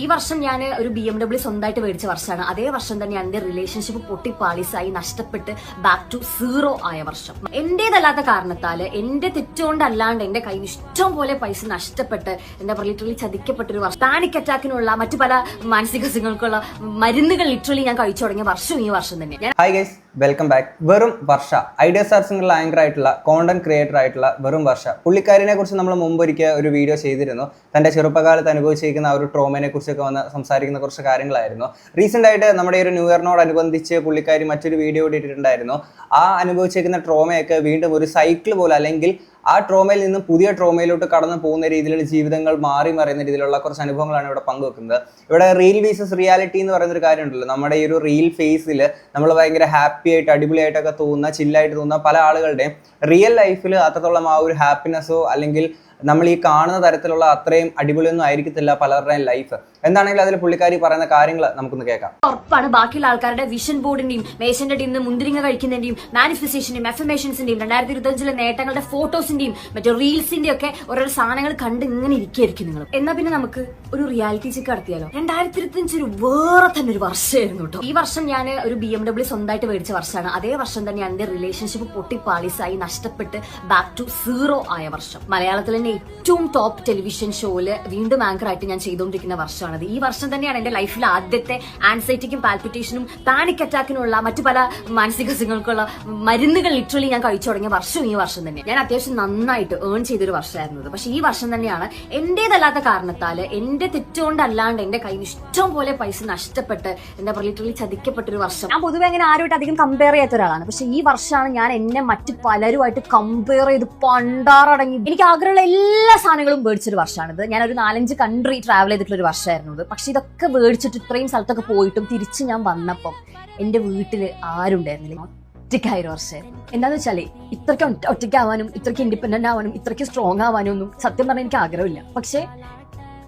ഈ വർഷം ഞാൻ ഒരു ബി എം ഡബ്ല്യൂ സ്വന്തമായിട്ട് മേടിച്ച വർഷമാണ്. അതേ വർഷം തന്നെയാണ് എന്റെ റിലേഷൻഷിപ്പ് പൊട്ടി പാളിസായി നഷ്ടപ്പെട്ട് ബാക്ക് ടു സീറോ ആയ വർഷം. എന്റേതല്ലാത്ത കാരണത്താൽ എന്റെ തെറ്റുകൊണ്ടല്ലാണ്ട് എന്റെ കയ്യിൽ ഇഷ്ടം പോലെ പൈസ നഷ്ടപ്പെട്ട് എന്താ പറയുക ലിറ്ററലി ചതിക്കപ്പെട്ട ഒരു വർഷം പാനിക് അറ്റാക്കിനുള്ള മറ്റു പല മാനസിക അസുഖങ്ങൾക്കുള്ള മരുന്നുകൾ ലിറ്ററലി ഞാൻ കഴിച്ചു തുടങ്ങിയ വർഷം ഈ വർഷം തന്നെ. ഹായ് ഗൈസ് വെൽക്കം ബാക്ക് വെറും വർഷ. ഐഡിയ സ്റ്റാർസിംഗിൽ ആങ്കർ ആയിട്ടുള്ള കോണ്ടന്റ് ക്രിയേറ്റർ ആയിട്ടുള്ള വെറും വർഷ. പുള്ളിക്കാരിനെ കുറിച്ച് നമ്മൾ മുമ്പൊരിക്കൽ ഒരു വീഡിയോ ചെയ്തിരുന്നു. തന്റെ ചെറുപ്പകാലത്ത് അനുഭവിച്ചിരിക്കുന്ന ആ ഒരു ട്രോമയെ കുറിച്ചൊക്കെ വന്ന് സംസാരിക്കുന്ന കുറച്ച് കാര്യങ്ങളായിരുന്നു. റീസെന്റ് ആയിട്ട് നമ്മുടെ ഒരു ന്യൂ ഇയറിനോടനുബന്ധിച്ച് പുള്ളിക്കാരി മറ്റൊരു വീഡിയോ ഇട്ടിട്ടുണ്ടായിരുന്നു. ആ അനുഭവിച്ചേക്കുന്ന ട്രോമയൊക്കെ വീണ്ടും ഒരു സൈക്കിൾ പോലെ അല്ലെങ്കിൽ ആ ട്രോമയിൽ നിന്നും പുതിയ ട്രോമയിലോട്ട് കടന്നു പോകുന്ന രീതിയിലുള്ള ജീവിതങ്ങൾ മാറി മറിയുന്ന രീതിയിലുള്ള കുറച്ച് അനുഭവങ്ങളാണ് ഇവിടെ പങ്കുവെക്കുന്നത്. ഇവിടെ റീൽ വീസസ് റിയാലിറ്റി എന്ന് പറയുന്ന ഒരു കാര്യം ഉണ്ടല്ലോ നമ്മുടെ ഈ ഒരു റീൽ ഫേസിൽ നമ്മൾ ഭയങ്കര ഹാപ്പി ആയിട്ട് അടിപൊളിയായിട്ടൊക്കെ തോന്നുന്ന ചില്ലായിട്ട് തോന്നുന്ന പല ആളുകളുടെയും റിയൽ ലൈഫിൽ അത്രത്തോളം ആ ഒരു ഹാപ്പിനെസ്സോ അല്ലെങ്കിൽ നമ്മൾ ഈ കാണുന്ന തരത്തിലുള്ള അത്രയും അടിപൊളിയൊന്നും ആയിരിക്കത്തില്ല പലരുടെയും ലൈഫ് എന്താണെങ്കിലും അതിൽ പുള്ളിക്കാരി പറയുന്ന കാര്യങ്ങൾ നമുക്കൊന്ന് കേൾക്കാം. ഉറപ്പാണ്. ബാക്കിയുള്ള ആൾക്കാരുടെ വിഷൻ ബോർഡിന്റെയും മേശന്റെ ടീം മുന്തിരിങ്ങ കഴിക്കുന്നതിന്റെയും മാനിഫെസ്റ്റേഷന്റെയും എഫമേഷൻസിന്റെയും രണ്ടായിരത്തി ഇരുപത്തഞ്ചിലെ നേട്ടങ്ങളുടെ ഫോട്ടോസിന്റെയും മറ്റേ റീൽസിന്റെയും ഒക്കെ ഓരോരോ സാധനങ്ങൾ കണ്ട് ഇങ്ങനെ ഇരിക്കുകയായിരിക്കും നിങ്ങൾ. എന്നാ പിന്നെ നമുക്ക് ഒരു റിയാലിറ്റി ചെക്ക് നടത്തിയാലോ? രണ്ടായിരത്തി ഇരുപത്തഞ്ച് ഒരു വേറെ തന്നെ ഒരു വർഷമായിരുന്നു കേട്ടോ. ഈ വർഷം ഞാൻ ഒരു ബി എം ഡബ്ല്യൂ സ്വന്തമായിട്ട് മേടിച്ച വർഷമാണ്. അതേ വർഷം തന്നെ എന്റെ റിലേഷൻഷിപ്പ് പൊട്ടി പാളിസായി നഷ്ടപ്പെട്ട് ബാക്ക് ടു സീറോ ആയ വർഷം. മലയാളത്തിൽ തന്നെ ഏറ്റവും ടോപ്പ് ടെലിവിഷൻ ഷോയിൽ വീണ്ടും ആങ്കർ ആയിട്ട് ഞാൻ ചെയ്തുകൊണ്ടിരിക്കുന്ന വർഷമാണത്. ഈ വർഷം തന്നെയാണ് എന്റെ ലൈഫിലെ ആദ്യത്തെ ആൻസൈറ്റിക്കും പാൽപിറ്റേഷനും പാനിക് അറ്റാക്കിനുള്ള മറ്റു പല മാനസിക അസുഖങ്ങൾക്കുള്ള മരുന്നുകൾ ലിറ്ററലി ഞാൻ കഴിച്ചു തുടങ്ങിയ വർഷം ഈ വർഷം തന്നെ. ഞാൻ അത്യാവശ്യം നന്നായിട്ട് ഏൺ ചെയ്തൊരു വർഷമായിരുന്നത് പക്ഷെ ഈ വർഷം തന്നെയാണ് എന്റേതല്ലാത്ത കാരണത്താൽ എന്റെ തെറ്റുകൊണ്ടല്ലാണ്ട് എന്റെ കയ്യിൽ ഇഷ്ടം പോലെ പൈസ നഷ്ടപ്പെട്ട് എന്താ പറയുക ലിറ്ററലി ചതിക്കപ്പെട്ട ഒരു വർഷം. ഞാൻ പൊതുവെ അങ്ങനെ ആരുമായിട്ട് അധികം കമ്പയർ ചെയ്യാത്ത ഒരാളാണ്. പക്ഷെ ഈ വർഷമാണ് ഞാൻ എന്നെ മറ്റു പലരുമായിട്ട് കമ്പയർ ചെയ്ത് പണ്ടാറടങ്ങി. എനിക്ക് ആഗ്രഹമുള്ള എല്ലാ സാധനങ്ങളും മേടിച്ചൊരു വർഷമാണിത് ഞാൻ ഒരു നാലഞ്ച് കൺട്രി ട്രാവൽ ചെയ്തിട്ടുള്ള ഒരു വർഷമായിരുന്നു പക്ഷെ ഇതൊക്കെ മേടിച്ചിട്ട് ഇത്രയും സ്ഥലത്തൊക്കെ പോയിട്ടും തിരിച്ച് ഞാൻ വന്നപ്പം എന്റെ വീട്ടിൽ ആരുണ്ടായിരുന്നില്ല. ഒറ്റയ്ക്കായ ഒരു വർഷം. എന്താന്ന് വെച്ചാൽ ഇത്രയ്ക്ക് ഒറ്റയ്ക്കാവാനും ഇത്രയ്ക്ക് ഇൻഡിപെൻഡന്റ് ആവാനും ഇത്രയ്ക്ക് സ്ട്രോങ് ആവാനും ഒന്നും സത്യം പറഞ്ഞാൽ എനിക്ക് ആഗ്രഹമില്ല. പക്ഷേ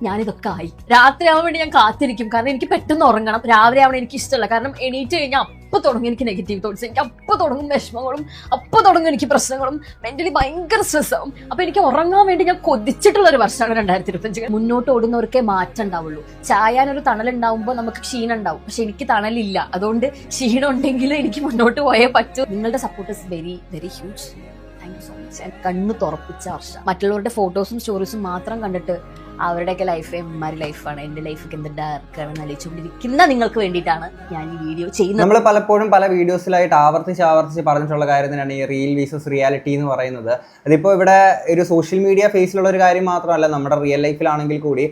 ഞാനിതൊക്കെ ആയി. രാത്രി ആവാൻ വേണ്ടി ഞാൻ കാത്തിരിക്കും. കാരണം എനിക്ക് പെട്ടെന്ന് ഉറങ്ങണം. രാവിലെ ആവണം എനിക്ക് ഇഷ്ടമല്ല. കാരണം എണീറ്റ് കഴിഞ്ഞാൽ അപ്പൊ തുടങ്ങും എനിക്ക് നെഗറ്റീവ് തോട്ട്സ് എനിക്ക് അപ്പൊ തുടങ്ങും വിഷമങ്ങളും. അപ്പൊ തുടങ്ങും എനിക്ക് പ്രശ്നങ്ങളും. മെന്റലി ഭയങ്കര സ്ട്രെസ് ആവും. അപ്പൊ എനിക്ക് ഉറങ്ങാൻ വേണ്ടി ഞാൻ കൊതിച്ചിട്ടുള്ള ഒരു വർഷമാണ് രണ്ടായിരത്തി ഇരുപത്തഞ്ച് മുന്നോട്ട് ഓടുന്നവർക്കേ മാറ്റം ഉണ്ടാവുള്ളൂ. ചായാനൊരു തണലുണ്ടാവുമ്പോൾ നമുക്ക് ക്ഷീണം ഉണ്ടാവും. പക്ഷെ എനിക്ക് തണലില്ല. അതുകൊണ്ട് ക്ഷീണം ഉണ്ടെങ്കിലും എനിക്ക് മുന്നോട്ട് പോയേ പറ്റൂ. നിങ്ങളുടെ support is very very huge thank you so much കണ്ണ് തുറപ്പിച്ച വർഷം. മറ്റുള്ളവരുടെ ഫോട്ടോസും സ്റ്റോറീസും മാത്രം കണ്ടിട്ട് അവരുടെയൊക്കെ ലൈഫ് എമ്മാരി ലൈഫാണ് എന്റെ ലൈഫൊക്കെ എന്ത് ഡാർക്കാണെന്ന് ആലോചിച്ചുകൊണ്ടിരിക്കുന്ന നിങ്ങൾക്ക് വേണ്ടിയിട്ടാണ് ഞാൻ ഈ വീഡിയോ ചെയ്യുന്നത്. നമ്മൾ പലപ്പോഴും പല വീഡിയോസിലായിട്ട് ആവർത്തിച്ച് ആവർത്തിച്ച് പറഞ്ഞിട്ടുള്ള കാര്യം തന്നെയാണ് ഈ റീൽ വീസസ് റിയാലിറ്റി എന്ന് പറയുന്നത്. അതിപ്പോൾ ഇവിടെ ഒരു സോഷ്യൽ മീഡിയ ഫേസിലുള്ള ഒരു കാര്യം മാത്രമല്ല നമ്മുടെ റിയൽ ലൈഫിലാണെങ്കിൽ കൂടി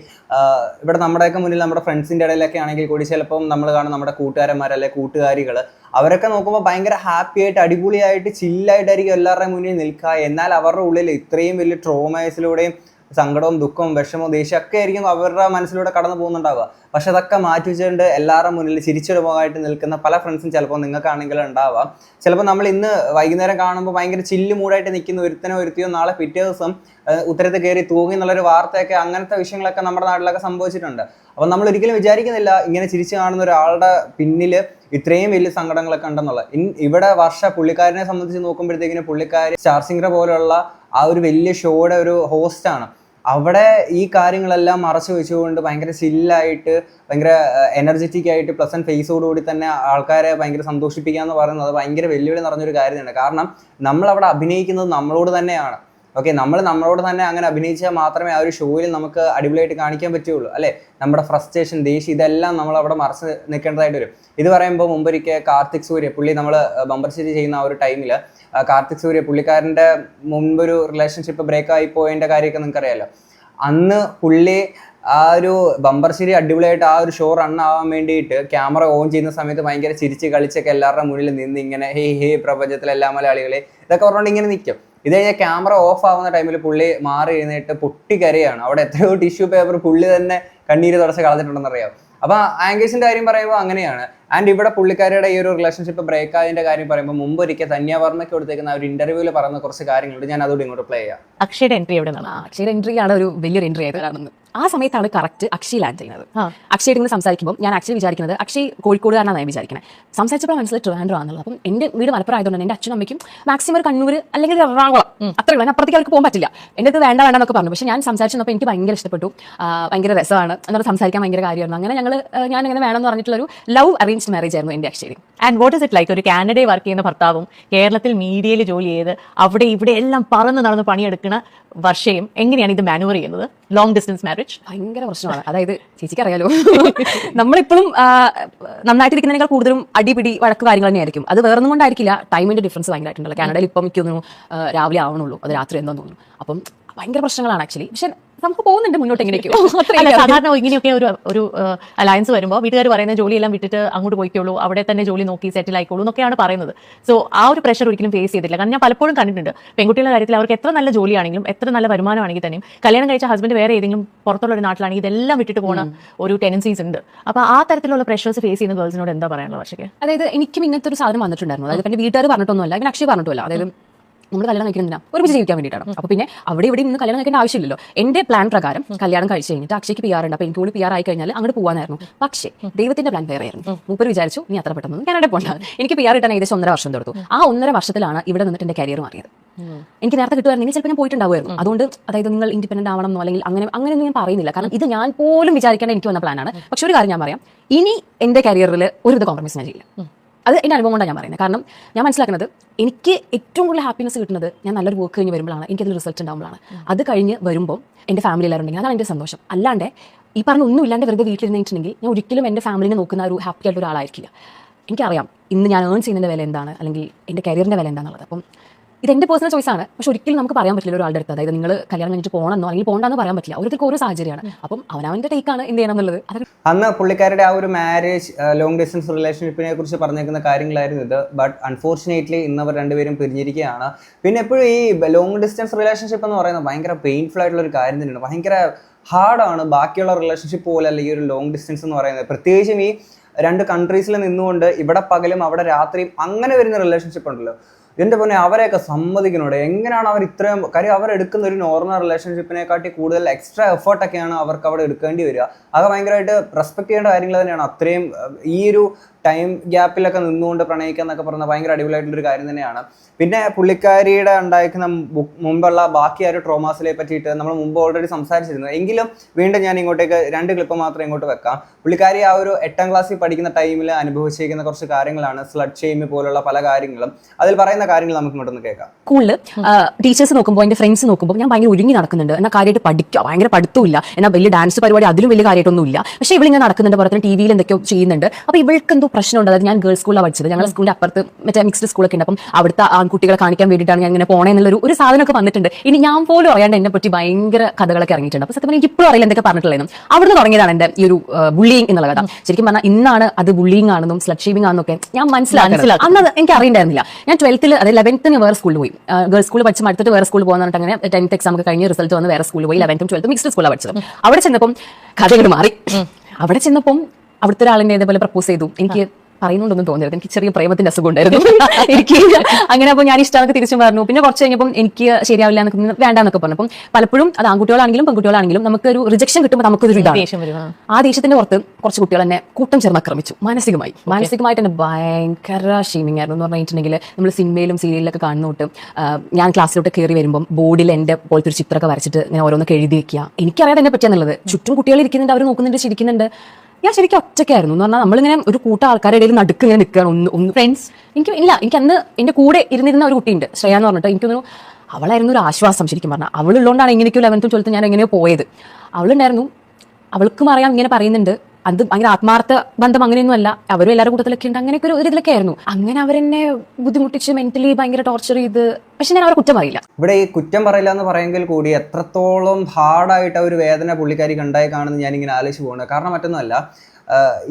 ഇവിടെ നമ്മുടെയൊക്കെ മുന്നിൽ നമ്മുടെ ഫ്രണ്ട്സിന്റെ ഇടയിലൊക്കെ ആണെങ്കിൽ കൂടി ചിലപ്പം നമ്മൾ കാണും നമ്മുടെ കൂട്ടുകാരന്മാർ അല്ലെങ്കിൽ കൂട്ടുകാരികൾ അവരൊക്കെ നോക്കുമ്പോൾ ഭയങ്കര ഹാപ്പി ആയിട്ട് അടിപൊളിയായിട്ട് ചില്ലായിട്ടായിരിക്കും എല്ലാവരുടെയും മുന്നിൽ നിൽക്കുക. എന്നാൽ അവരുടെ ഉള്ളിൽ ഇത്രയും വലിയ ട്രോമേഴ്സിലൂടെയും സങ്കടവും ദുഃഖവും വിഷമവും ദേഷ്യമൊക്കെ ആയിരിക്കും അവരുടെ മനസ്സിലൂടെ കടന്നു പോകുന്നുണ്ടാവുക. പക്ഷെ അതൊക്കെ മാറ്റി വെച്ചുകൊണ്ട് എല്ലാവരുടെ മുന്നിൽ ചിരിച്ചൊരു മുഖമായിട്ട് നിൽക്കുന്ന പല ഫ്രണ്ട്സും ചിലപ്പോൾ നിങ്ങൾക്കാണെങ്കിലും ഉണ്ടാവാം. ചിലപ്പോൾ നമ്മൾ ഇന്ന് വൈകുന്നേരം കാണുമ്പോൾ ഭയങ്കര ചില്ല് മൂടായിട്ട് നിൽക്കുന്ന ഒരുത്തനോ ഒരുത്തിയോ നാളെ പിറ്റേ ദിവസം ഉത്തരത്ത് കയറി തൂങ്ങി എന്നുള്ളൊരു വാർത്തയൊക്കെ അങ്ങനത്തെ വിഷയങ്ങളൊക്കെ നമ്മുടെ നാട്ടിലൊക്കെ സംഭവിച്ചിട്ടുണ്ട്. അപ്പം നമ്മൾ ഒരിക്കലും വിചാരിക്കുന്നില്ല ഇങ്ങനെ ചിരിച്ചു കാണുന്ന ഒരാളുടെ പിന്നിൽ ഇത്രയും വലിയ സങ്കടങ്ങളൊക്കെ ഉണ്ടെന്നുള്ളത്. ഇവിടെ വർഷ പുള്ളിക്കാരനെ സംബന്ധിച്ച് നോക്കുമ്പോഴത്തേക്കിന് പുള്ളിക്കാരി സ്റ്റാർ പോലുള്ള ആ ഒരു വലിയ ഷോയുടെ ഒരു ഹോസ്റ്റാണ് അവിടെ ഈ കാര്യങ്ങളെല്ലാം മറച്ചു വെച്ചുകൊണ്ട് ഭയങ്കര ചില്ലായിട്ട് ഭയങ്കര എനർജറ്റിക് ആയിട്ട് പ്ലസന്റ് ഫേസോടുകൂടി തന്നെ ആൾക്കാരെ ഭയങ്കര സന്തോഷിപ്പിക്കുക എന്ന് പറയുന്നത് ഭയങ്കര വെല്ലുവിളി നിറഞ്ഞൊരു കാര്യമാണ്. കാരണം നമ്മൾ അവിടെ അഭിനയിക്കുന്നത് നമ്മളോട് തന്നെയാണ്. ഓക്കെ നമ്മൾ നമ്മളോട് തന്നെ അങ്ങനെ അഭിനയിച്ചാൽ മാത്രമേ ആ ഒരു ഷോയിൽ നമുക്ക് അടിപൊളിയായിട്ട് കാണിക്കാൻ പറ്റുള്ളൂ അല്ലേ? നമ്മുടെ ഫ്രസ്ട്രേഷൻ ദേഷ്യം ഇതെല്ലാം നമ്മൾ അവിടെ മറച്ച് നിൽക്കേണ്ടതായിട്ട് വരും. ഇത് പറയുമ്പോൾ മുമ്പൊരിക്കൽ കാർത്തിക് സൂര്യ പുള്ളി നമ്മൾ ബമ്പർശ്ശേരി ചെയ്യുന്ന ആ ഒരു ടൈമിൽ കാർത്തിക് സൂര്യ പുള്ളിക്കാരന്റെ മുമ്പൊരു റിലേഷൻഷിപ്പ് ബ്രേക്ക് ആയി പോയതിന്റെ കാര്യമൊക്കെ നിങ്ങൾക്കറിയാലോ? അന്ന് പുള്ളി ആ ഒരു ബമ്പർശ്ശേരി അടിപൊളിയായിട്ട് ആ ഒരു ഷോ റൺ ആവാൻ വേണ്ടിയിട്ട് ക്യാമറ ഓൺ ചെയ്യുന്ന സമയത്ത് ഭയങ്കര ചിരിച്ച് കളിച്ചൊക്കെ എല്ലാവരുടെ മുന്നിൽ നിന്ന് ഇങ്ങനെ ഹേ ഹേ പ്രപഞ്ചത്തിലെ എല്ലാ മലയാളികളെ ഇതൊക്കെ പറഞ്ഞുകൊണ്ട് ഇങ്ങനെ നിൽക്കും. ഇത് കഴിഞ്ഞാൽ ക്യാമറ ഓഫ് ആവുന്ന ടൈമിൽ പുള്ളി മാറി എഴുന്നേറ്റ് പൊട്ടിക്കരയാണ് അവിടെ എത്രയോ ടിഷ്യൂ പേപ്പർ പുള്ളി തന്നെ കണ്ണീര് തുടച്ച് കളഞ്ഞിട്ടുണ്ടെന്ന് അറിയാം. അപ്പൊ ആങ്കേഴ്സിന്റെ കാര്യം പറയുമ്പോൾ അങ്ങനെയാണ്. ആൻഡ് ഇവിടെ പുള്ളിക്കാരുടെ ഈ ഒരു റിലേഷൻഷിപ്പ് ബ്രേക്ക് ആയതിന്റെ കാര്യം പറയുമ്പോൾ മുമ്പ് ഒരിക്കൽ ധന്യവർമ്മയ്ക്ക് കൊടുത്തേക്കുന്ന ആ ഒരു ഇന്റർവ്യൂവിൽ പറയുന്ന കുറച്ച് കാര്യങ്ങളുണ്ട്. ഞാൻ അതുകൂടി ഇങ്ങോട്ട് പ്ലേ ചെയ്യാം. അക്ഷയുടെ എൻട്രി എവിടെ നിന്നാണ്? അക്ഷയുടെ എൻട്രി ആണ് ഒരു വലിയൊരു എൻട്രി ആയത് കാണുന്നത്. ആ സമയത്താണ് കറക്റ്റ് അക്ഷയ് ലാൻഡ് ചെയ്യുന്നത്. അക്ഷയ് ഇങ്ങനെ സംസാരിക്കുമ്പോൾ ഞാൻ ആക്ച്വലി വിചാരിക്കുന്നത് അക്ഷയ് കോഴിക്കോടുകാരനാണ് ഞാൻ വിചാരിക്കുന്നത് സംസാരിച്ചപ്പോൾ മനസ്സിൽ ട്രിവാൻഡ്രോ ആണെന്നുള്ളത്. അപ്പം എന്റെ വീട് മലപ്പുറം ആയതുകൊണ്ട് എന്റെ അച്ഛനും അമ്മയ്ക്കും മാക്സിമം ഒരു കണ്ണൂർ അല്ലെങ്കിൽ എറണാകുളം അത്രേ ഉള്ളൂ. അപ്പുറത്തേക്ക് അവർക്ക് പോകാൻ പറ്റില്ല. എന്റെ അടുത്ത് വേണ്ട വേണ്ട എന്നൊക്കെ പറഞ്ഞു. പക്ഷേ ഞാൻ സംസാരിച്ചപ്പോൾ എനിക്ക് ഭയങ്കര ഇഷ്ടപ്പെട്ടു. ഭയങ്കര രസമാണ്. എന്നോട് സംസാരിക്കാൻ ഭയങ്കര കാര്യമായിരുന്നു. അങ്ങനെ ഞങ്ങൾ ഞാൻ അങ്ങനെ വേണമെന്ന് പറഞ്ഞിട്ടുള്ള ഒരു ലവ് അറേഞ്ച്ഡ് മാരേജ് ആയിരുന്നു എന്റെ Akshay and what is it like ഒരു കാനഡയിൽ വർക്ക് ചെയ്യുന്ന ഭർത്താവും കേരളത്തിൽ മീഡിയയിൽ ജോലി ചെയ്ത് അവിടെ ഇവിടെ എല്ലാം പറന്ന് നടന്ന് പണിയെടുക്കുന്ന വർഷയും എങ്ങനെയാണ് ഇത് മാനുവർ ചെയ്യുന്നത്? ലോങ് ഡിസ്റ്റൻസ് മാരേജ് ഭയങ്കര പ്രശ്നമാണ്. അതായത് ചേച്ചിക്ക് അറിയാലോ. നമ്മളിപ്പോഴും നന്നായിട്ടിരിക്കുന്നതിനേക്കാൾ കൂടുതലും അടിപിടി വഴക്ക് കാര്യങ്ങൾ തന്നെയായിരിക്കും. അത് വേറൊന്നും കൊണ്ടായിരിക്കില്ല. ടൈമിന്റെ ഡിഫറൻസ് ഭയങ്കരമായിട്ടുണ്ടല്ലോ കാനഡയിൽ ഇപ്പം മിക്കൊന്നും രാവിലെ ആവണുള്ളൂ. അത് രാത്രി എന്താന്ന് തോന്നുന്നു. അപ്പം ഭയങ്കര പ്രശ്നങ്ങളാണ് ആക്ച്വലി പക്ഷെ നമുക്ക് പോകുന്നുണ്ട് മുന്നോട്ട് എങ്ങനെയൊക്കെയോ. സാധാരണ ഇങ്ങനെയൊക്കെ ഒരു ഒരു അലയൻസ് വരുമ്പോൾ വീട്ടുകാർ പറയുന്ന ജോലിയെല്ലാം വിട്ടിട്ട് അങ്ങോട്ട് പോയിക്കോളൂ അവിടെ തന്നെ ജോലി നോക്കി സെറ്റിൽ ആയിക്കോളൂ എന്നൊക്കെയാണ് പറയുന്നത്. സോ ആ ഒരു പ്രഷർ ഒരിക്കലും ഫേസ് ചെയ്തിട്ടില്ല. കാരണം ഞാൻ പലപ്പോഴും കണ്ടിട്ടുണ്ട് പെൺകുട്ടികളുടെ കാര്യത്തിൽ അവർക്ക് എത്ര നല്ല ജോലിയാണെങ്കിലും എത്ര നല്ല വരുമാനമാണെങ്കിൽ തന്നെയും കല്യാണം കഴിച്ച ഹസ്ബൻഡ് വേറെ ഏതെങ്കിലും പുറത്തുള്ള ഒരു നാട്ടിലാണെങ്കിൽ ഇതെല്ലാം വിട്ടിട്ട് പോകുന്ന ഒരു ടെൻഡൻസീസ് ഉണ്ട്. അപ്പോൾ ആ തരത്തിലുള്ള പ്രഷേഴ്സ് ഫേസ് ചെയ്യുന്ന ഗേൾസിനോട് എന്താ പറയാനുള്ള പക്ഷേ അതായത് എനിക്കും ഇങ്ങനത്തെ ഒരു സാധനം വന്നിട്ടുണ്ടായിരുന്നു. അതായത് പിന്നെ വീട്ടുകാർ പറഞ്ഞിട്ടൊന്നുമല്ല ഇവൻ അക്ഷയ പറഞ്ഞിട്ടില്ല അതായത് നമ്മൾ കല്യാണം കഴിക്കുന്നില്ല ഒരുമിച്ച് ജീവിക്കാൻ വേണ്ടിയിട്ടാണ്. അപ്പോൾ പിന്നെ അവിടെ ഇവിടെ നിന്ന് കല്യാണം കഴിക്കേണ്ട ആവശ്യമില്ലല്ലോ. എന്റെ പ്ലാൻ പ്രകാരം കല്യാണം കഴിച്ച് കഴിഞ്ഞിട്ട് അക്ഷയ്ക്ക് പി ആർ ഉണ്ട്. അപ്പോൾ എനിക്ക് കൂടി പി ആർ ആയി കഴിഞ്ഞാൽ അങ്ങോട്ട് പോകാനായിരുന്നു പക്ഷേ ദൈവത്തിന്റെ പ്ലാൻ വേറെയായിരുന്നു മൂപ്പർ വിചാരിച്ചു നീ അത്ര പെട്ടെന്ന് കാനഡ പോകണ്ട എനിക്ക് പി ആർ കിട്ടാൻ ഏകദേശം ഒന്നര വർഷം തൊടുത്തു ആ ഒന്നര വർഷത്തിലാണ് ഇവിടെ നിന്നിട്ട് എന്റെ കരിയർ മാറിയത്. എനിക്ക് നേരത്തെ കിട്ടുവായിരുന്നു ചിലപ്പോൾ ഞാൻ പോയിട്ടുണ്ടാവുമായിരുന്നു. അതുകൊണ്ട് അതായത് നിങ്ങൾ ഇൻഡിപെൻഡന്റ് ആവണം എന്നോ അല്ലെങ്കിൽ അങ്ങനെ അങ്ങനെ ഞാൻ പറയുന്നില്ല. കാരണം ഇത് ഞാൻ പോലും വിചാരിക്കേണ്ട എനിക്ക് വന്ന പ്ലാനാണ് പക്ഷെ ഒരു കാര്യം ഞാൻ പറയാം. ഇനി എന്റെ കരിയറിൽ ഒരുവിധ കോംപ്രമൈസ് ഞാൻ ചെയ്യില്ല. അത് എന്റെ അനുഭവം കൊണ്ടാണ് ഞാൻ പറയുന്നത്. കാരണം ഞാൻ മനസ്സിലാക്കുന്നത് എനിക്ക് ഏറ്റവും കൂടുതൽ ഹാപ്പിനെസ് കിട്ടുന്നത് ഞാൻ നല്ലൊരു വർക്ക് കഴിഞ്ഞ് വരുമ്പോഴാണ്. എനിക്കതിൽ റിസൾട്ട് ഉണ്ടാകുമ്പോഴാണ് അത് കഴിഞ്ഞ് വരുമ്പോൾ എന്റെ ഫാമിലി എല്ലാവരും ഉണ്ടെങ്കിൽ അതാണ് എന്റെ സന്തോഷം. അല്ലാണ്ട് ഈ പറഞ്ഞ ഒന്നും ഇല്ലാണ്ട് വെറുതെ വീട്ടിലിരുന്നിട്ടുണ്ടെങ്കിൽ ഞാൻ ഒരിക്കലും എന്റെ ഫാമിലിനെ നോക്കുന്ന ഒരു ഹാപ്പി ആയിട്ടുള്ള ഒരാളായിരിക്കില്ല. എനിക്കറിയാം ഇന്ന് ഞാൻ ഏൺ ചെയ്യുന്നതിന്റെ വില എന്താണ്? അല്ലെങ്കിൽ എന്റെ കരിയറിന്റെ വില എന്താണെന്നുള്ളത്. അപ്പം ഇത് എന്റെ പേഴ്സണൽ ചോയ്സ് ആണ്. പക്ഷെ ഒരിക്കലും നമുക്ക് പറയാൻ പറ്റില്ല ഒരാളുടെ അടുത്ത്. അതായത് നിങ്ങൾ കല്യാണം കഴിഞ്ഞിട്ട് പോകണമെന്നോ അല്ലെങ്കിൽ പോകണ്ടെന്ന് പറയാൻ പറ്റില്ല. ഓരോരുത്തർക്ക് ഓരോ സാഹചര്യമാണ്. അപ്പം അവനവന്റെ ടേക്കാണ് എന്ത് ചെയ്യണം എന്നുള്ളത് അന്ന് പുള്ളിക്കാരുടെ ആ ഒരു മാരേജ് ലോങ് ഡിസ്റ്റൻസ് റിലേഷൻഷിപ്പിനെ കുറിച്ച് പറഞ്ഞേക്കുന്ന കാര്യങ്ങളായിരുന്നു ഇത്. ബട്ട് അൺഫോർച്ചുനേറ്റ്ലി ഇന്ന് അവർ രണ്ടുപേരും പിരിഞ്ഞിരിക്കുകയാണ്. പിന്നെ എപ്പോഴും ഈ ലോങ് ഡിസ്റ്റൻസ് റിലേഷൻഷിപ്പ് എന്ന് പറയുന്നത് ഭയങ്കര പെയിൻഫുൾ ആയിട്ടുള്ള ഒരു കാര്യം തന്നെയാണ്. ഭയങ്കര ഹാർഡാണ് ബാക്കിയുള്ള റിലേഷൻഷിപ്പ് പോലെ ഈ ഒരു ലോങ് ഡിസ്റ്റൻസ് എന്ന് പറയുന്നത്. പ്രത്യേകിച്ചും ഈ രണ്ട് കൺട്രീസിൽ നിന്നുകൊണ്ട് ഇവിടെ പകലും അവിടെ രാത്രിയും അങ്ങനെ വരുന്ന റിലേഷൻഷിപ്പ് ഉണ്ടല്ലോ. എന്റെ പൊന്നെ അവരെയൊക്കെ സമ്മതിക്കണോടെ എങ്ങനെയാണ് അവർ ഇത്രയും കാര്യം അവർ എടുക്കുന്ന ഒരു നോർമൽ റിലേഷൻഷിപ്പിനെക്കാട്ടി കൂടുതൽ എക്സ്ട്രാ എഫേർട്ടൊക്കെയാണ് അവർക്ക് അവിടെ എടുക്കേണ്ടി വരിക. അത് ഭയങ്കരമായിട്ട് റെസ്പെക്ട് ചെയ്യേണ്ട കാര്യങ്ങൾ തന്നെയാണ്. അത്രയും ഈ ഒരു ടൈം ഗ്യാപ്പിലൊക്കെ നിന്നുകൊണ്ട് പ്രണയിക്കുക എന്നൊക്കെ പറഞ്ഞാൽ ഭയങ്കര അടിപൊളിയായിട്ടുള്ളൊരു കാര്യം തന്നെയാണ്. പിന്നെ പുള്ളിക്കാരിയുടെ ഉണ്ടായിരിക്കുന്ന മുമ്പുള്ള ബാക്കി ആ ഒരു ട്രോമാസിലെ പറ്റിയിട്ട് നമ്മൾ മുമ്പ് ഓൾറെഡി സംസാരിച്ചിരുന്നു. എങ്കിലും വീണ്ടും ഞാൻ ഇങ്ങോട്ടേക്ക് രണ്ട് ക്ലിപ്പ് മാത്രം ഇങ്ങോട്ട് വെക്കാം. പുള്ളിക്കാരി ആ ഒരു എട്ടാം ക്ലാസ്സിൽ പഠിക്കുന്ന ടൈമിൽ അനുഭവിച്ചിരിക്കുന്ന കുറച്ച് കാര്യങ്ങളാണ്. സ്ലഡ് ഷെയിം പോലുള്ള പല കാര്യങ്ങളും. അതിൽ പറയുന്ന കാര്യങ്ങൾ നമുക്ക് ഇങ്ങോട്ടൊന്ന് കേൾക്കാം. സ്കൂളിൽ ടീച്ചേഴ്സ് നോക്കുമ്പോൾ എന്റെ ഫ്രണ്ട്സ് നോക്കുമ്പോൾ ഞാൻ ഭയങ്കര ഒരുങ്ങി നടക്കുന്നുണ്ട്. എന്നാൽ കാര്യമായിട്ട് പഠിക്കുക ഭയങ്കര പഠിത്തമില്ല എന്നാൽ വലിയ ഡാൻസ് പരിപാടി അതിലും വലിയ കാര്യമായിട്ടൊന്നും ഇല്ല പക്ഷേ ഇവളിങ്ങനെ നടക്കുന്നുണ്ട് പുറത്ത് ടി വിയിൽ എന്തൊക്കെയോ ചെയ്യുന്നുണ്ട്. അപ്പോൾ ഇവൾക്ക് എന്തോ പ്രശ്നമുണ്ട്. അതായത് ഞാൻ ഗേൾസ് സ്കൂളിലാണ് പഠിച്ചത്. ഞങ്ങളുടെ സ്കൂളിന്റെ അപ്പുറത്ത് മറ്റേ മിക്സ്ഡ് സ്കൂളൊക്കെ ഉണ്ട്. അപ്പം അവിടുത്തെ ആൺകുട്ടികളെ കാണിക്കാൻ വേണ്ടിയിട്ടാണ് ഞാൻ ഇങ്ങനെ പോണേ എന്നുള്ളൊരു ഒരു സാധനമൊക്കെ വന്നിട്ടുണ്ട്. ഇനി ഞാൻ പോലും അറിയാണ്ട് എന്നെ പറ്റി ഭയങ്കര കഥകളൊക്കെ ഇറങ്ങിയിട്ടുണ്ട്. അപ്പോൾ സത്യം എനിക്ക് ഇപ്പോഴും അറിയില്ല എന്തൊക്കെ പറഞ്ഞിട്ടുള്ളതെന്നും. അവിടുന്ന് തുടങ്ങിയതാണ് എന്റെ ഈ ഒരു ബുള്ളിങ് എന്നുള്ള കഥ. ശരിക്കും പറഞ്ഞാൽ ഇന്നാണ് അത് ബുള്ളിങ് ആണെന്നും സ്ലഡ് ഷേവിംഗ് ആണെന്നൊക്കെ ഞാൻ മനസ്സിലാക്കുന്നത് അന്ന് എനിക്ക് അറിയണ്ടായിരുന്നില്ല. ഞാൻ ട്വൽത്തിൽ അതായത് ലെവൻത്തിന് വേറെ സ്കൂളിൽ പോയി. ഗേൾസ് സ്കൂൾ പഠിച്ച് അടുത്തിട്ട് വേറെ സ്കൂളിൽ പോകുന്ന അങ്ങനെ ടെൻത്ത് എക്സാം ഒക്കെ കഴിഞ്ഞ് റിസൾട്ട് വന്ന് വേറെ സ്കൂളിൽ പോയി. ലെവൻത്തും ട്വൽത്തും മിക്സ്ഡ് സ്കൂളിലാണ് പഠിച്ചത്. അവിടെ ചെന്നപ്പം കഥകൾ മാറി. അവിടെ ചെന്നപ്പം അവിടുത്തെ ഒരാളിനെ ഇതേപോലെ പ്രപ്പോസ് ചെയ്തു. എനിക്ക് പറയുന്നുണ്ടൊന്നും തോന്നരുത്. എനിക്ക് ചെറിയ പ്രേമത്തിന്റെ അസുഖം ഉണ്ടായിരുന്നു. എനിക്ക് അങ്ങനെ അപ്പോൾ ഞാൻ ഇഷ്ടമൊക്കെ തിരിച്ചു പറഞ്ഞു. പിന്നെ കുറച്ച് കഴിഞ്ഞപ്പം എനിക്ക് ശരിയാവില്ല എന്നൊക്കെ വേണ്ട എന്നൊക്കെ പറഞ്ഞു. അപ്പം പലപ്പോഴും അത് ആൺകുട്ടികളാണെങ്കിലും പെൺകുട്ടികളാണെങ്കിലും നമുക്കൊരു റിജക്ഷൻ കിട്ടുമ്പോൾ നമുക്കൊരു ഇതാണ്. ആ. ദേശത്തിന്റെ ദേഷ്യത്തിന്റെ പുറത്ത് കുറച്ച് കുട്ടികൾ എന്നെ കൂട്ടം ചേർന്ന് ആക്രമിച്ചു. മാനസികമായി. മാനസികമായിട്ട് എന്നെ ഭയങ്കര ഷീമിംഗ് ആയിരുന്നു എന്ന് പറഞ്ഞിട്ടുണ്ടെങ്കിൽ നമ്മൾ സിനിമയിലും സീരിയലിലൊക്കെ കാണുന്ന തൊട്ട് ഞാൻ ക്ലാസ്സിലോട്ട് കയറി വരുമ്പോൾ ബോർഡിൽ എന്റെ പോലത്തെ ഒരു ചിത്രമൊക്കെ വരച്ചിട്ട് ഞാൻ ഓരോന്നൊക്കെ എഴുതി വെക്കുക. എനിക്കറിയാതെ എന്നെ പറ്റിയാന്നുള്ളത്. ചുറ്റും കുട്ടികൾ ഇരിക്കുന്നുണ്ട് അവർ നോക്കുന്നുണ്ട് ചിരിക്കുന്നുണ്ട്. ഞാൻ ശരിക്കും ഒറ്റയ്ക്കായിരുന്നു. എന്ന് പറഞ്ഞാൽ നമ്മളിങ്ങനെ ഒരു കൂട്ടം ആൾക്കാരുടെ ഇടയിൽ നടുക്ക് ഇങ്ങനെ നിൽക്കുകയാണ് ഒന്ന് ഒന്ന് ഫ്രണ്ട്സ് എനിക്ക് ഇല്ല എനിക്ക് അന്ന് എന്റെ കൂടെ ഇരുന്നിരുന്ന ഒരു കുട്ടിയുണ്ട് ശ്രേയ എന്ന് പറഞ്ഞിട്ട്. എനിക്ക് തോന്നുന്നു അവളായിരുന്നു ഒരു ആശ്വാസം ശരിക്കും പറഞ്ഞാൽ അവളുള്ളതുകൊണ്ടാണ് എങ്ങനെയൊക്കെയോ ലെവൻത്തും ട്വൽത്തും ഞാൻ എങ്ങനെയോ പോയത്. അവളുണ്ടായിരുന്നു അവൾക്കും അറിയാം ഇങ്ങനെ പറയുന്നുണ്ട്. അത് ഭയങ്കര ആത്മാർത്ഥ ബന്ധം അങ്ങനെയൊന്നും അല്ല അവരും എല്ലാവരുടെ കൂട്ടത്തിലൊക്കെ ഉണ്ട്. അങ്ങനെയൊക്കെ ഒരു ഇതിലൊക്കെ ആയിരുന്നു. അങ്ങനെ അവരെന്നെ ബുദ്ധിമുട്ടിച്ച് മെന്റലി ഭയങ്കര ടോർച്ചർ ചെയ്ത്. പക്ഷെ ഞാൻ അവരെ കുറ്റം പറയില്ല. ഇവിടെ ഈ കുറ്റം പറയില്ല എന്ന് പറയുമെങ്കിൽ കൂടി എത്രത്തോളം ഹാർഡായിട്ട് ഒരു വേദന പുള്ളിക്കാരി കണ്ടായി കാണുന്ന ഞാൻ ഇങ്ങനെ ആലോചിച്ച് പോകുന്നത് കാരണം മറ്റൊന്നുമല്ല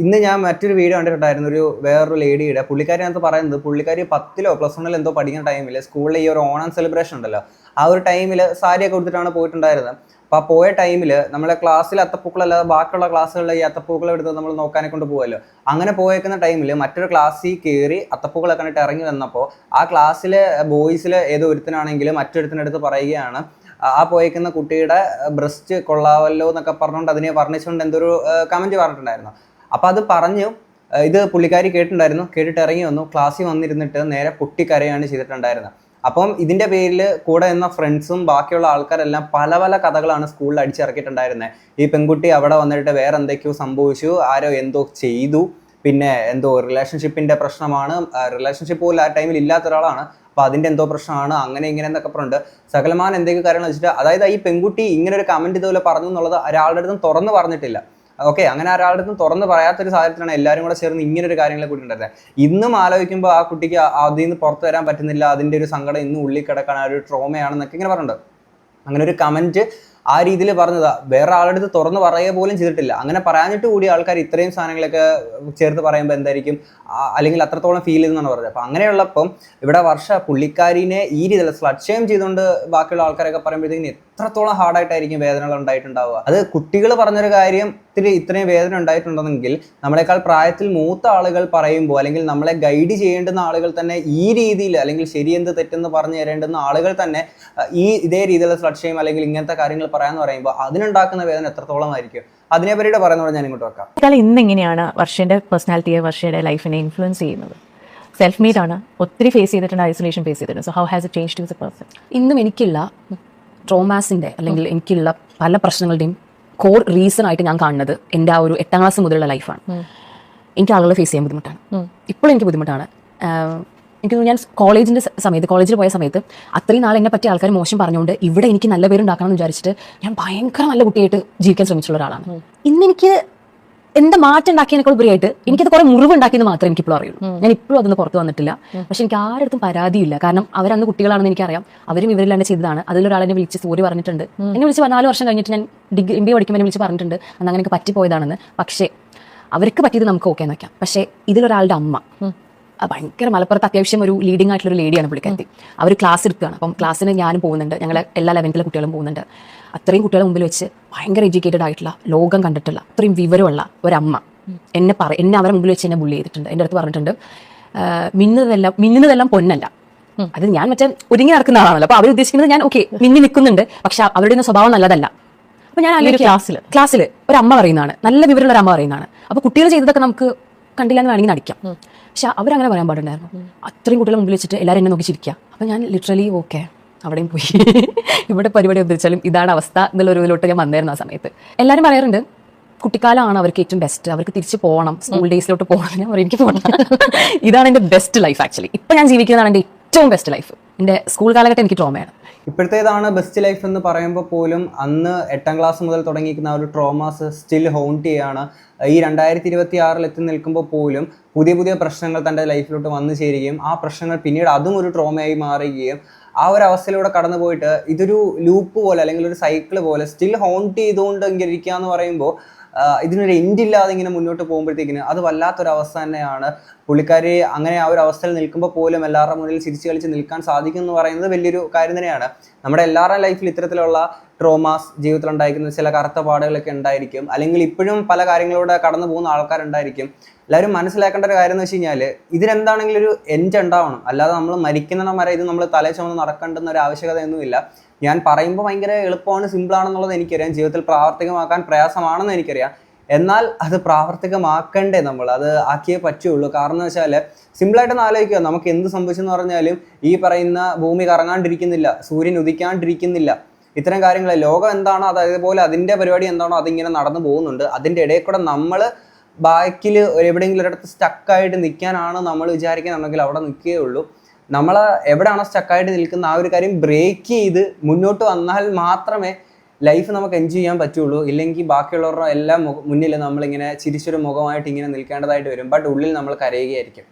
ഇന്ന് ഞാൻ മറ്റൊരു വീഡിയോ കണ്ടിട്ടുണ്ടായിരുന്നു. ഒരു വേറൊരു ലേഡിയുടെ പുള്ളിക്കാരി അതിനകത്ത് പറയുന്നത് പുള്ളിക്കാരി പത്തിലോ പ്ലസ് വണ്ണിലോ എന്തോ പഠിക്കുന്ന ടൈമിൽ സ്കൂളിൽ ഈ ഒരു ഓണം സെലിബ്രേഷൻ ഉണ്ടല്ലോ. ആ ഒരു ടൈമിൽ സാരിയൊക്കെ കൊടുത്തിട്ടാണ് പോയിട്ടുണ്ടായിരുന്നത്. അപ്പോൾ ആ പോയ ടൈമിൽ നമ്മളെ ക്ലാസ്സിൽ അത്തപ്പൂക്കളല്ലാതെ ബാക്കിയുള്ള ക്ലാസ്സുകളിൽ ഈ അത്തപ്പൂക്കൾ എടുത്ത് നമ്മൾ നോക്കാനെ കൊണ്ട് പോകുമല്ലോ അങ്ങനെ പോയേക്കുന്ന ടൈമിൽ മറ്റൊരു ക്ലാസ്സിൽ കയറി അത്തപ്പൂക്കളെ കണ്ടിട്ട് ഇറങ്ങി വന്നപ്പോൾ ആ ക്ലാസ്സിലെ ബോയ്സിൽ ഏതോ ഒരുത്തനാണെങ്കിൽ മറ്റൊരുത്തിനടുത്ത് പറയുകയാണ് ആ- പോയേക്കുന്ന കുട്ടിയുടെ ബ്രസ്റ്റ് കൊള്ളാവല്ലോ എന്നൊക്കെ പറഞ്ഞുകൊണ്ട് അതിനെ വർണിച്ചുകൊണ്ട് എന്തൊരു കമന്റ് പറഞ്ഞിട്ടുണ്ടായിരുന്നു. അപ്പോൾ അത് പറഞ്ഞു ഇത് പുള്ളിക്കാരി കേട്ടിട്ടുണ്ടായിരുന്നു. കേട്ടിട്ട് ഇറങ്ങി വന്നു. ക്ലാസ്സിൽ വന്നിരുന്നിട്ട് നേരെ പൊട്ടിക്കരയാണ് ചെയ്തിട്ടുണ്ടായിരുന്നത്. അപ്പം ഇതിന്റെ പേരിൽ കൂടെ എന്ന ഫ്രണ്ട്സും ബാക്കിയുള്ള ആൾക്കാരെല്ലാം പല പല കഥകളാണ് സ്കൂളിൽ അടിച്ചിറക്കിയിട്ടുണ്ടായിരുന്നത് ഈ പെൺകുട്ടി അവിടെ വന്നിട്ട് വേറെ എന്തൊക്കെയോ സംഭവിച്ചു ആരോ എന്തോ ചെയ്തു പിന്നെ എന്തോ റിലേഷൻഷിപ്പിന്റെ പ്രശ്നമാണ്. റിലേഷൻഷിപ്പ് പോലും ആ ടൈമിൽ ഇല്ലാത്ത ഒരാളാണ്. അപ്പൊ അതിന്റെ എന്തോ പ്രശ്നമാണ് അങ്ങനെ ഇങ്ങനെ എന്നൊക്കെ പറഞ്ഞിട്ട് സകലമാൻ എന്തൊക്കെ കാര്യങ്ങൾ വെച്ചിട്ട് അതായത് ഈ പെൺകുട്ടി ഇങ്ങനെ ഒരു കമന്റ് ഇതുപോലെ പറഞ്ഞു എന്നുള്ളത് ഒരാളുടെ അടുത്തും തുറന്നു പറഞ്ഞിട്ടില്ല. ഓക്കെ അങ്ങനെ ഒരാളുടെ അടുത്തും തുറന്ന് പറയാത്തൊരു സാഹചര്യത്തിലാണ് എല്ലാവരും കൂടെ ചേർന്ന് ഇങ്ങനെ ഒരു കാര്യങ്ങളെ കൂടി ഉണ്ടായിരുന്നത് ഇന്നും ആലോചിക്കുമ്പോൾ ആ കുട്ടിക്ക് അതിൽ നിന്ന് പുറത്തു വരാൻ പറ്റുന്നില്ല അതിന്റെ ഒരു സങ്കടം ഇന്നും ഉള്ളിൽ കിടക്കാൻ ആ ഒരു ട്രോമയാണെന്നൊക്കെ ഇങ്ങനെ പറഞ്ഞിട്ടുണ്ട്. അങ്ങനെ ഒരു കമന്റ് ആ രീതിയിൽ പറഞ്ഞതാ. വേറെ ആളുടെ അടുത്ത് തുറന്ന് പറയുക പോലും ചെയ്തിട്ടില്ല. അങ്ങനെ പറയാഞ്ഞിട്ട് കൂടി ആൾക്കാർ ഇത്രയും സാധനങ്ങളൊക്കെ ചേർത്ത് പറയുമ്പോൾ എന്തായിരിക്കും? അല്ലെങ്കിൽ അത്രത്തോളം ഫീൽ ചെയ്തെന്നാണ് പറഞ്ഞത്. അപ്പം അങ്ങനെയുള്ളപ്പം ഇവിടെ വർഷ പുള്ളിക്കാരിനെ ഈ രീതിയിൽ സ്ലക്ഷയം ഷെയിം ചെയ്തുകൊണ്ട് ബാക്കിയുള്ള ആൾക്കാരൊക്കെ പറയുമ്പോഴത്തേക്കും എത്രത്തോളം ഹാർഡായിട്ടായിരിക്കും വേദനകൾ ഉണ്ടായിട്ടുണ്ടാവുക. അത് കുട്ടികൾ പറഞ്ഞൊരു കാര്യത്തിൽ ഇത്രയും വേദന ഉണ്ടായിട്ടുണ്ടെങ്കിൽ നമ്മളെക്കാൾ പ്രായത്തിൽ മൂത്ത ആളുകൾ പറയുമ്പോൾ അല്ലെങ്കിൽ നമ്മളെ ഗൈഡ് ചെയ്യേണ്ടുന്ന ആളുകൾ തന്നെ ഈ രീതിയിൽ അല്ലെങ്കിൽ ശരിയെന്ത് തെറ്റെന്ന് പറഞ്ഞു തരേണ്ടുന്ന ആളുകൾ തന്നെ ഈ ഇതേ രീതിയിലുള്ള സ്ലക്ഷയം ഷെയിം അല്ലെങ്കിൽ ഇങ്ങനത്തെ കാര്യങ്ങൾ പറയാന്ന് പറയുമ്പോൾ അതിനുണ്ടാക്കുന്ന വേദന എത്രത്തോളം ആയിരിക്കും? അതിനെ പറ്റിയിട്ട് പറയുന്നത് ഞാൻ ഇങ്ങോട്ട് വെക്കാം. കാലം ഇന്ന് എങ്ങനെയാണ് വർഷന്റെ പേഴ്സണാലിറ്റിയെ വർഷയുടെ ലൈഫിനെ ഇൻഫ്ലുവൻസ് ചെയ്യുന്നത്? സെൽഫ് മീഡ് ആണ്. ഒത്തിരി ഫേസ് ചെയ്തിട്ടുണ്ട് ഐസൊലേഷൻ ഫേസ് ചെയ്തിട്ടുണ്ട്. So how has it change to the person ഇന്നും എനിക്കുള്ള ട്രോമാസിന്റെ അല്ലെങ്കിൽ എനിക്കുള്ള പല പ്രശ്നങ്ങളുടെയും കോർ റീസൺ ആയിട്ട് ഞാൻ കാണുന്നത് എന്റെ ആ ഒരു എട്ടാം ക്ലാസ് മുതലുള്ള ലൈഫാണ് എനിക്ക് ആളുകളെ ഫേസ് ചെയ്യാൻ ബുദ്ധിമുട്ടാണ്. ഇപ്പോഴും എനിക്ക് ബുദ്ധിമുട്ടാണ്. എനിക്ക് തോന്നുന്നു ഞാൻ കോളേജിന്റെ സമയത്ത് കോളേജിൽ പോയ സമയത്ത് അത്രയും നാൾ എന്നെ പറ്റിയ ആൾക്കാർ മോശം പറഞ്ഞുകൊണ്ട് ഇവിടെ എനിക്ക് നല്ല പേരുണ്ടാക്കണം എന്ന് വിചാരിച്ചിട്ട് ഞാൻ ഭയങ്കര നല്ല കുട്ടിയായിട്ട് ജീവിക്കാൻ ശ്രമിച്ചുള്ള ഒരാളാണ്. ഇന്ന് എനിക്ക് എന്താ മാറ്റം ഉണ്ടാക്കിയതിനേക്കാൾ ഉപരിയായിട്ട് എനിക്കത് കുറെ മുറിവ് ഉണ്ടാക്കിയെന്ന് മാത്രമേ എനിക്ക് ഇപ്പോൾ അറിയുള്ളൂ. ഞാൻ ഇപ്പോഴും അതൊന്ന് പുറത്ത് വന്നിട്ടില്ല. പക്ഷെ എനിക്ക് ആരടുത്തും പരാതിയില്ല. കാരണം അവരന്ന് കുട്ടികളാണെന്ന് എനിക്കറിയാം. അവരും ഇവരിൽ തന്നെ ചെയ്തതാണ്. അതിലൊരാൾ എന്നെ വിളിച്ച് സോറി പറഞ്ഞിട്ടുണ്ട്. എന്നെ വിളിച്ച് നാല് വർഷം കഴിഞ്ഞിട്ട് ഞാൻ ഡിഗ്രി എം ബി പഠിക്കുമ്പോൾ എന്നെ വിളിച്ച് പറഞ്ഞിട്ടുണ്ട്. അന്ന് അങ്ങനെ പറ്റിപ്പോയതാണെന്ന്. പക്ഷേ അവർക്ക് പറ്റിയത് നമുക്ക് ഓക്കെ നോക്കാം പക്ഷേ ഇതിലൊരാളുടെ അമ്മ ഭയങ്കര മലപ്പുറത്ത് അത്യാവശ്യം ഒരു ലീഡിംഗ് ആയിട്ടുള്ള ഒരു ലേഡിയാണ് പുള്ളിക്കാരത്തി അവർ ക്ലാസ് എടുക്കുകയാണ്. അപ്പം ക്ലാസ്സിന് ഞാനും പോകുന്നുണ്ട്. ഞങ്ങൾ എല്ലാ ലെവൻത്തിലെ കുട്ടികളും പോകുന്നുണ്ട്. അത്രയും കുട്ടികളെ മുമ്പിൽ വെച്ച് ഭയങ്കര എഡ്യൂക്കേറ്റഡ് ആയിട്ടുള്ള ലോകം കണ്ടിട്ടുള്ള അത്രയും വിവരമുള്ള ഒരമ്മ എന്നെ പറ എന്നെ അവരെ മുമ്പിൽ വെച്ച് എന്നെ ബുള്ളി ചെയ്തിട്ടുണ്ട്. എന്റെ അടുത്ത് പറഞ്ഞിട്ടുണ്ട്. മിന്നതെല്ലാം മിന്നുന്നതെല്ലാം മിന്നുന്നതെല്ലാം പൊന്നല്ല. അത് ഞാൻ മറ്റേ ഒരുങ്ങി നടക്കുന്ന ആളാണല്ലോ. അപ്പൊ അവർ ഉദ്ദേശിക്കുന്നത് ഞാൻ ഓക്കെ മിന്നി നിൽക്കുന്നുണ്ട്. പക്ഷെ അവരുടെ സ്വഭാവം നല്ലതല്ല. അപ്പൊ ഞാൻ ക്ലാസ്സിൽ? ക്ലാസ്സിൽ ഒരു അമ്മ പറയുന്നതാണ്. നല്ല വിവരമുള്ള ഒരു അമ്മ പറയുന്നതാണ്. അപ്പൊ കുട്ടികൾ ചെയ്തതൊക്കെ നമുക്ക് കണ്ടില്ല എന്ന് വേണമെങ്കിൽ നടിക്കാം. പക്ഷെ അവരങ്ങനെ പറയാൻ പാടുണ്ടായിരുന്നു. അത്രയും കുട്ടികളെ മുമ്പിൽ വെച്ചിട്ട് എല്ലാവരും എന്നെ നോക്കി ചിരിക്കുക അപ്പൊ ഞാൻ ലിറ്ററലി ഓക്കെ അവിടെയും പോയി. ഇവിടെ പരിപാടി ഉദ്ദേശിച്ചാലും ഇതാണ് അവസ്ഥ എന്നുള്ള ഒരു ഇതിലോട്ട് ഞാൻ വന്നായിരുന്നു ആ സമയത്ത്. എല്ലാവരും പറയാറുണ്ട് കുട്ടിക്കാലമാണ് അവർക്ക് ഏറ്റവും ബെസ്റ്റ് അവർക്ക് തിരിച്ച് പോകണം സ്കൂൾ ഡേയ്സിലോട്ട് പോകണം ഞാൻ പറയും എനിക്ക് പോകണം ഇതാണ് എന്റെ ബെസ്റ്റ് ലൈഫ് ആക്ച്വലി ഇപ്പം ഞാൻ ജീവിക്കുന്നതാണ് എന്റെ ഏറ്റവും ബെസ്റ്റ് ലൈഫ് എന്റെ സ്കൂൾ കാലഘട്ടം എനിക്ക് ട്രോമയാണ് ഇപ്പോഴത്തേതാണ് ബെസ്റ്റ് ലൈഫ് എന്ന് പറയുമ്പോൾ പോലും അന്ന് എട്ടാം ക്ലാസ് മുതൽ തുടങ്ങിയിരിക്കുന്ന ഒരു ട്രോമാസ് സ്റ്റിൽ ഹോണ്ട് ചെയ്യാണ്. ഈ രണ്ടായിരത്തി ഇരുപത്തി ആറിൽ എത്തി നിൽക്കുമ്പോൾ പോലും പുതിയ പുതിയ പ്രശ്നങ്ങൾ തന്റെ ലൈഫിലോട്ട് വന്നു ചേരുകയും ആ പ്രശ്നങ്ങൾ പിന്നീട് അതും ഒരു ട്രോമയായി മാറുകയും ആ ഒരു അവസ്ഥയിലൂടെ കടന്നു പോയിട്ട് ഇതൊരു ലൂപ്പ് പോലെ അല്ലെങ്കിൽ ഒരു സൈക്കിൾ പോലെ സ്റ്റിൽ ഹോണ്ട് ചെയ്തുകൊണ്ട് ഇങ്ങനെ ഇരിക്കുക എന്ന് പറയുമ്പോൾ ഇതിനൊരു എൻഡ് ഇല്ലാതെ ഇങ്ങനെ മുന്നോട്ട് പോകുമ്പോഴത്തേക്കിന് അത് വല്ലാത്തൊരവസ്ഥ തന്നെയാണ്. പുള്ളിക്കാരി അങ്ങനെ ആ ഒരു അവസ്ഥയിൽ നിൽക്കുമ്പോൾ പോലും എല്ലാവരുടെ മുന്നിൽ ചിരിച്ചു കളിച്ച് നിൽക്കാൻ സാധിക്കും എന്ന് പറയുന്നത് വലിയൊരു കാര്യം തന്നെയാണ്. നമ്മുടെ എല്ലാവരുടെ ലൈഫിൽ ഇത്തരത്തിലുള്ള ട്രോമാസ് ജീവിതത്തിൽ ഉണ്ടായിരിക്കുന്ന ചില കറുത്ത പാടുകളൊക്കെ ഉണ്ടായിരിക്കും. അല്ലെങ്കിൽ ഇപ്പോഴും പല കാര്യങ്ങളിലൂടെ കടന്നു പോകുന്ന ആൾക്കാരുണ്ടായിരിക്കും. എല്ലാവരും മനസ്സിലാക്കേണ്ട ഒരു കാര്യം എന്ന് വെച്ച് കഴിഞ്ഞാൽ ഇതിനെന്താണെങ്കിലും ഒരു എൻഡ് ഉണ്ടാവണം. അല്ലാതെ നമ്മൾ മരിക്കുന്നിടം വരെ ഇത് നമ്മൾ തലേ ചുമന്ന് നടക്കേണ്ടെന്ന ഒരു ആവശ്യകതയൊന്നുമില്ല. ഞാൻ പറയുമ്പോൾ ഭയങ്കര എളുപ്പമാണ് സിമ്പിളാണെന്നുള്ളത് എനിക്കറിയാം. ജീവിതത്തിൽ പ്രാവർത്തികമാക്കാൻ പ്രയാസമാണെന്ന് എനിക്കറിയാം. എന്നാൽ അത് പ്രാവർത്തികമാക്കണ്ടേ നമ്മൾ? അത് ആക്കിയേ പറ്റുള്ളൂ. കാരണം എന്ന് വെച്ചാൽ സിമ്പിളായിട്ടൊന്ന് ആലോചിക്കുക. നമുക്ക് എന്ത് സംഭവിച്ചെന്ന് പറഞ്ഞാലും ഈ പറയുന്ന ഭൂമി കറങ്ങാണ്ടിരിക്കുന്നില്ല സൂര്യൻ ഉദിക്കാണ്ടിരിക്കുന്നില്ല. ഇത്തരം കാര്യങ്ങൾ ലോകം എന്താണോ അത് അതേപോലെ അതിന്റെ പരിപാടി എന്താണോ അതിങ്ങനെ നടന്നു പോകുന്നുണ്ട്. അതിന്റെ ഇടയിൽ കൂടെ നമ്മൾ ബാക്കിൽ എവിടെയെങ്കിലും ഒരിടത്ത് സ്റ്റക്കായിട്ട് നിൽക്കാനാണ് നമ്മൾ വിചാരിക്കുന്നുണ്ടെങ്കിൽ അവിടെ നിൽക്കുകയേ ഉള്ളൂ. നമ്മൾ എവിടെയാണോ സ്റ്റക്കായിട്ട് നിൽക്കുന്ന ആ ഒരു കാര്യം ബ്രേക്ക് ചെയ്ത് മുന്നോട്ട് വന്നാൽ മാത്രമേ ലൈഫ് നമുക്ക് എൻജോയ് ചെയ്യാൻ പറ്റുള്ളൂ. ഇല്ലെങ്കിൽ ബാക്കിയുള്ളവരുടെ എല്ലാം മുന്നിൽ നമ്മളിങ്ങനെ ചിരിച്ചൊരു മുഖമായിട്ട് ഇങ്ങനെ നിൽക്കേണ്ടതായിട്ട് വരും. ബട്ട് ഉള്ളിൽ നമ്മൾ കരയുകയായിരിക്കും.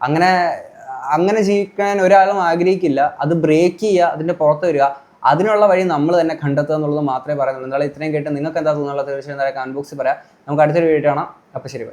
അങ്ങനെ അങ്ങനെ ജീവിക്കാൻ ഒരാളും ആഗ്രഹിക്കില്ല. അത് ബ്രേക്ക് ചെയ്യുക അതിന്റെ പുറത്ത് വരിക. അതിനുള്ള വഴി നമ്മൾ തന്നെ കണ്ടെത്തുക എന്നുള്ളത് മാത്രമേ പറയുന്നുള്ളൂ. എന്തായാലും ഇത്രയും കേട്ട് നിങ്ങൾക്ക് എന്താ തോന്നുന്നുള്ളത് തീർച്ചയായും കമന്റ് ബോക്സിൽ പറയാം. നമുക്ക് അടുത്തൊരു വീഡിയോ കാണാം. അപ്പോൾ ശരി